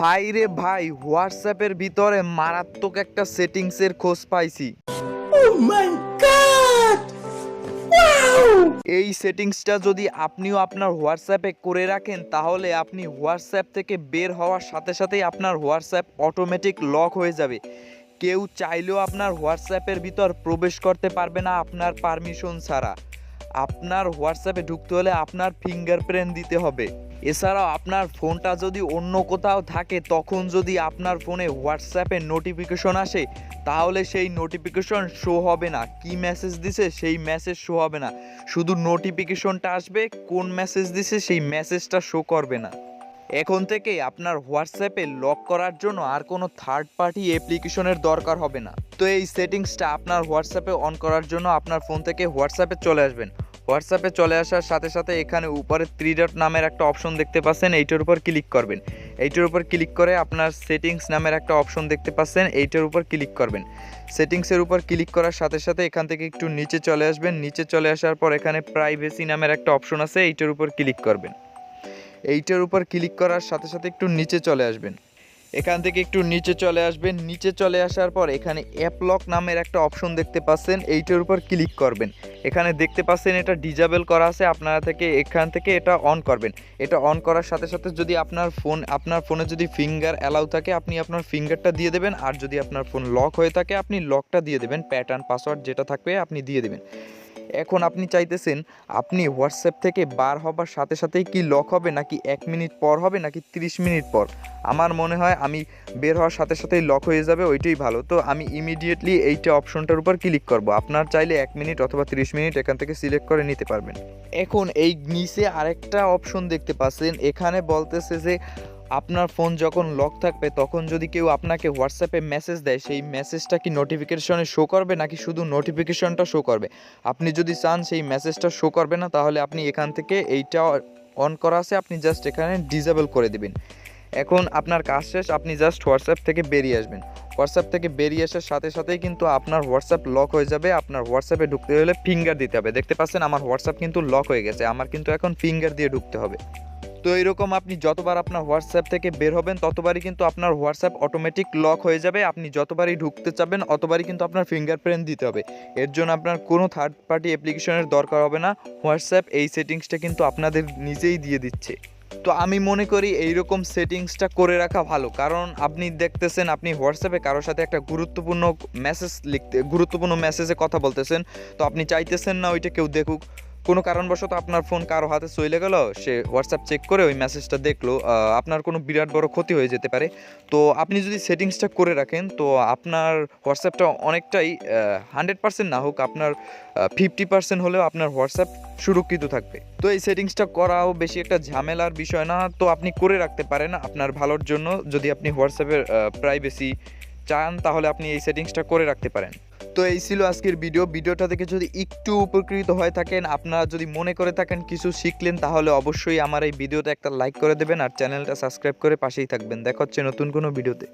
ভাই রে ভাই হোয়াটসঅ্যাপের ভিতরে মারাত্মক একটা সেটিংসের খোঁজ পাইছি। এই সেটিংসটা যদি আপনিও আপনার হোয়াটসঅ্যাপে করে রাখেন তাহলে আপনি হোয়াটসঅ্যাপ থেকে বের হওয়ার সাথে সাথেই আপনার হোয়াটসঅ্যাপ অটোমেটিক লক হয়ে যাবে। কেউ চাইলেও আপনার হোয়াটসঅ্যাপের ভিতর প্রবেশ করতে পারবে না আপনার পারমিশন ছাড়া। আপনার হোয়াটসঅ্যাপে ঢুকতে হলে আপনার ফিঙ্গারপ্রিন্ট দিতে হবে। এছাড়াও আপনার ফোনটা যদি অন্য কোথাও থাকে, তখন যদি আপনার ফোনে হোয়াটসঅ্যাপে নোটিফিকেশন আসে, তাহলে সেই নোটিফিকেশন শো হবে না। কি মেসেজ দিছে, সেই মেসেজ শো হবে না। শুধু নোটিফিকেশনটা আসবে, কোন মেসেজ দিছে, সেই মেসেজটা শো করবে না। এখন থেকে আপনার হোয়াটসঅ্যাপে লক করার জন্য আর কোনো থার্ড পার্টি অ্যাপ্লিকেশনের দরকার হবে না। তো এই সেটিংসটা আপনার হোয়াটসঅ্যাপে অন করার জন্য আপনার ফোন থেকে হোয়াটসঅ্যাপে চলে আসবেন। হোয়াটসঅ্যাপে চলে আসার সাথে সাথে এখানে উপরে থ্রি ডট নামের একটা অপশন দেখতে পাচ্ছেন, এইটার উপর ক্লিক করবেন। এইটার উপর ক্লিক করে আপনার সেটিংস নামের একটা অপশন দেখতে পাচ্ছেন, এইটার উপর ক্লিক করবেন। সেটিংসের উপর ক্লিক করার সাথে সাথে এখান থেকে একটু নিচে চলে আসবেন। নিচে চলে আসার পর এখানে প্রাইভেসি নামের একটা অপশন আছে, এইটার উপর ক্লিক করবেন। এইটার উপর ক্লিক করার সাথে সাথে একটু নিচে চলে আসবেন। এখান থেকে একটু নিচে চলে আসবেন। নিচে চলে আসার পর এখানে অ্যাপলক নামের একটা অপশন দেখতে পাচ্ছেন। এইটার উপর ক্লিক করবেন। এখানে দেখতে পাচ্ছেন এটা ডিজাবেল করা আছে। আপনারা থেকে এখান থেকে এটা অন করবেন। এটা অন করার সাথে সাথে যদি আপনার ফোন আপনার ফোনে যদি ফিঙ্গার অ্যালাউ থাকে, আপনি আপনার ফিঙ্গারটা দিয়ে দেবেন। আর যদি আপনার ফোন লক হয়ে থাকে, আপনি লকটা দিয়ে দেবেন। প্যাটার্ন পাসওয়ার্ড যেটা থাকবে, আপনি দিয়ে দেবেন। এখন আপনি চাইতেছেন, আপনি হোয়াটসঅ্যাপ থেকে বার হবার সাথে সাথেই কি লক হবে নাকি এক মিনিট পর হবে নাকি তিরিশ মিনিট পর? আমার মনে হয় আমি বের হওয়ার সাথে সাথেই লক হয়ে যাবে, ওইটাই ভালো। তো আমি ইমিডিয়েটলি এইটা অপশনটার উপর ক্লিক করব। আপনার চাইলে এক মিনিট অথবা তিরিশ মিনিট এখান থেকে সিলেক্ট করে নিতে পারবেন। এখন এই নিচে আরেকটা অপশন দেখতে পাচ্ছেন। এখানে বলতেছে যে আপনার ফোন যখন লক থাকবে, তখন যদি কেউ আপনাকে হোয়াটসঅ্যাপে মেসেজ দেয়, সেই মেসেজটা কি নোটিফিকেশনে শো করবে, নাকি শুধু নোটিফিকেশনটা শো করবে? আপনি যদি চান, সেই মেসেজটা শো করবে না, তাহলে আপনি এখান থেকে এইটা অন করা আছে, আপনি জাস্ট এখানে ডিজেবল করে দিবেন। এখন আপনার কাজ শেষ, আপনি জাস্ট হোয়াটসঅ্যাপ থেকে বেরিয়ে আসবেন। হোয়াটসঅ্যাপ থেকে বেরিয়ে আসার সাথে সাথেই কিন্তু আপনার হোয়াটসঅ্যাপ লক হয়ে যাবে, আপনার হোয়াটসঅ্যাপে ঢুকতে হলে ফিঙ্গার দিতে হবে। দেখতে পাচ্ছেন, আমার হোয়াটসঅ্যাপ কিন্তু লক হয়ে গেছে, আমার কিন্তু এখন ফিঙ্গার দিয়ে ঢুকতে হবে। তো এরকম আপনি যতবার আপনার হোয়াটসঅ্যাপ থেকে বের হবেন, ততবারই কিন্তু আপনার হোয়াটসঅ্যাপ অটোমেটিক লক হয়ে যাবে। আপনি যতবারই ঢুকতে চাবেন, অতবারই কিন্তু আপনার ফিঙ্গারপ্রিন্ট দিতে হবে। এর জন্য আপনার কোনো থার্ড পার্টি অ্যাপ্লিকেশনের দরকার হবে না। হোয়াটসঅ্যাপ এই সেটিংসটা কিন্তু আপনাদের নিজেই দিয়ে দিচ্ছে। তো আমি মনে করি এইরকম সেটিংসটা করে রাখা ভালো। কারণ আপনি দেখতেছেন, আপনি হোয়াটসঅ্যাপে কারোর সাথে একটা গুরুত্বপূর্ণ মেসেজ লিখতে, গুরুত্বপূর্ণ মেসেজে কথা বলতেছেন। তো আপনি চাইতেছেন না ওইটা কেউ দেখুক। কোনো কারণবশত আপনার ফোন কারও হাতে চলে গেল, সে হোয়াটসঅ্যাপ চেক করে ওই মেসেজটা দেখল আপনার কোনো বিরাট বড় ক্ষতি হয়ে যেতে পারে। তো আপনি যদি সেটিংসটা করে রাখেন, তো আপনার হোয়াটসঅ্যাপটা অনেকটাই হান্ড্রেড পার্সেন্ট না হোক, আপনার ফিফটি পার্সেন্ট হলেও আপনার হোয়াটসঅ্যাপ সুরক্ষিত থাকবে। তো এই সেটিংসটা করাও বেশি একটা ঝামেলার বিষয় না, তো আপনি করে রাখতে পারেন আপনার ভালোর জন্য। যদি আপনি হোয়াটসঅ্যাপের প্রাইভেসি চান, তাহলে আপনি এই সেটিংসটা করে রাখতে পারেন। তো এই ছিল আজকের ভিডিও। ভিডিওটা থেকে যদি একটু উপকৃত হয়ে থাকেন, আপনারা যদি মনে করে থাকেন কিছু শিখলেন, তাহলে অবশ্যই আমার এই ভিডিওতে একটা লাইক করে দেবেন আর চ্যানেলটা সাবস্ক্রাইব করে পাশেই থাকবেন। দেখা হচ্ছে নতুন কোনো ভিডিওতে।